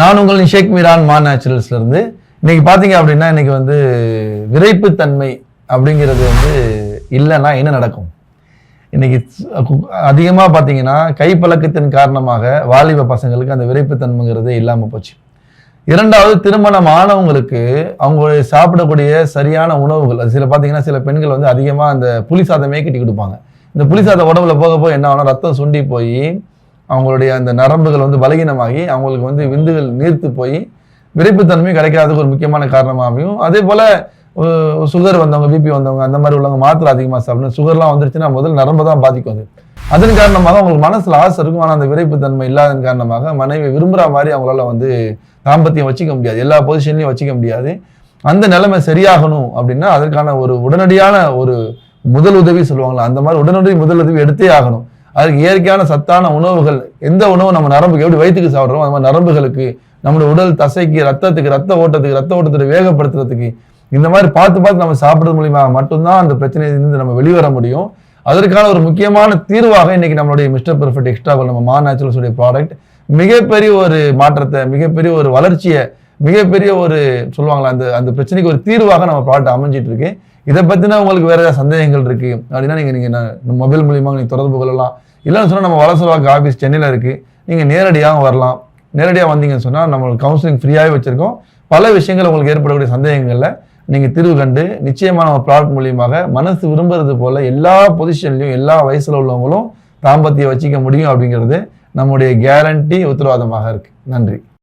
நான் உங்களின் ஷேக் மீரான் மா நேச்சுரல்ஸ்ல இருந்து. இன்னைக்கு பாத்தீங்க அப்படின்னா இன்னைக்கு வந்து விரைப்புத்தன்மை அப்படிங்கிறது வந்து இல்லைன்னா என்ன நடக்கும்? இன்னைக்கு அதிகமாக பார்த்தீங்கன்னா கைப்பழக்கத்தின் காரணமாக வாலிப பசங்களுக்கு அந்த விரைப்புத்தன்மைங்கிறதே இல்லாமல் போச்சு. இரண்டாவது திருமணம் ஆனவங்களுக்கு அவங்க சாப்பிடக்கூடிய சரியான உணவுகள் அது சில பார்த்தீங்கன்னா சில பெண்கள் வந்து அதிகமாக அந்த புளி சாதமே கட்டி கொடுப்பாங்க. இந்த புளி சாதம் உடம்புல போக போக என்ன ஆகும் ரத்தம் சுண்டி போய் அவங்களுடைய அந்த நரம்புகள் வந்து பலகீனமாகி அவங்களுக்கு வந்து விந்துகள் நீர்த்து போய் விரைப்புத்தன்மை கிடைக்காததுக்கு ஒரு முக்கியமான காரணமாகவும் அதே போல் சுகர் வந்தவங்க பிபி வந்தவங்க அந்த மாதிரி உள்ளவங்க மாத்திரை அதிகமாக சாப்பிடணும். சுகர்லாம் வந்துருச்சுன்னா முதல் நரம்பு தான் பாதிக்கும் அது. அதன் காரணமாக அவங்களுக்கு மனசில் ஆசை இருக்கும். ஆனால் அந்த விரைப்புத்தன்மை இல்லாதன் காரணமாக மனைவி விரும்புகிற மாதிரி அவங்களால வந்து தாம்பத்தியம் வச்சுக்க முடியாது. எல்லா பொசிஷன்லையும் வச்சுக்க முடியாது. அந்த நிலைமை சரியாகணும் அப்படின்னா அதற்கான ஒரு உடனடியான ஒரு முதல் உதவி சொல்லுவாங்களா அந்த மாதிரி உடனடி முதல் உதவி எடுத்தே ஆகணும். அதுக்கு இயற்கையான சத்தான உணவுகள் எந்த உணவு நம்ம நரம்புக்கு எப்படி வயிற்றுக்கு சாப்பிட்றோம் அந்த மாதிரி நரம்புகளுக்கு நம்மளுடைய உடல் தசைக்கு ரத்தத்துக்கு ரத்த ஓட்டத்துக்கு ரத்த ஓட்டத்தை வேகப்படுத்துறதுக்கு இந்த மாதிரி பார்த்து பார்த்து நம்ம சாப்பிட்றது மூலியமாக மட்டும்தான் அந்த பிரச்சனையிலிருந்து நம்ம வெளிவர முடியும். அதற்கான ஒரு முக்கியமான தீர்வாக இன்னைக்கு நம்மளுடைய மிஸ்டர் பெர்ஃபெக்ட் எக்ஸ்ட்ரா நம்ம மா நேச்சுரல்ஸுடைய ப்ராடக்ட் மிகப்பெரிய ஒரு மாற்றத்தை மிகப்பெரிய ஒரு வளர்ச்சியை மிகப்பெரிய ஒரு சொல்லுவாங்களா அந்த அந்த பிரச்சனைக்கு ஒரு தீர்வாக நம்ம ப்ராடக்ட் அமைஞ்சிட்டு இருக்கு. இதை பற்றினா உங்களுக்கு வேறு ஏதாவது சந்தேகங்கள் இருக்குது அப்படின்னா நீங்கள் நீங்கள் மொபைல் மூலியமாக நீங்கள் தொடர்பு கொள்ளலாம். இல்லைன்னு சொன்னால் நம்ம வலசவாக்கு ஆஃபீஸ் சென்னையில் இருக்குது நீங்கள் நேரடியாக வரலாம். நேரடியாக வந்தீங்கன்னு சொன்னால் நம்மளுக்கு கவுன்சிலிங் ஃப்ரீயாகவே வச்சுருக்கோம். பல விஷயங்கள் உங்களுக்கு ஏற்படக்கூடிய சந்தேகங்களில் நீங்கள் தீர்வு கண்டு நிச்சயமாக நம்ம ப்ராடக்ட் மூலியமாக மனசு விரும்புறது போல் எல்லா பொசிஷன்லையும் எல்லா வயசில் உள்ளவங்களும் தாம்பத்தியம் வச்சிக்க முடியும் அப்படிங்கிறது நம்முடைய கேரண்டி உத்தரவாதமாக இருக்குது நன்றி.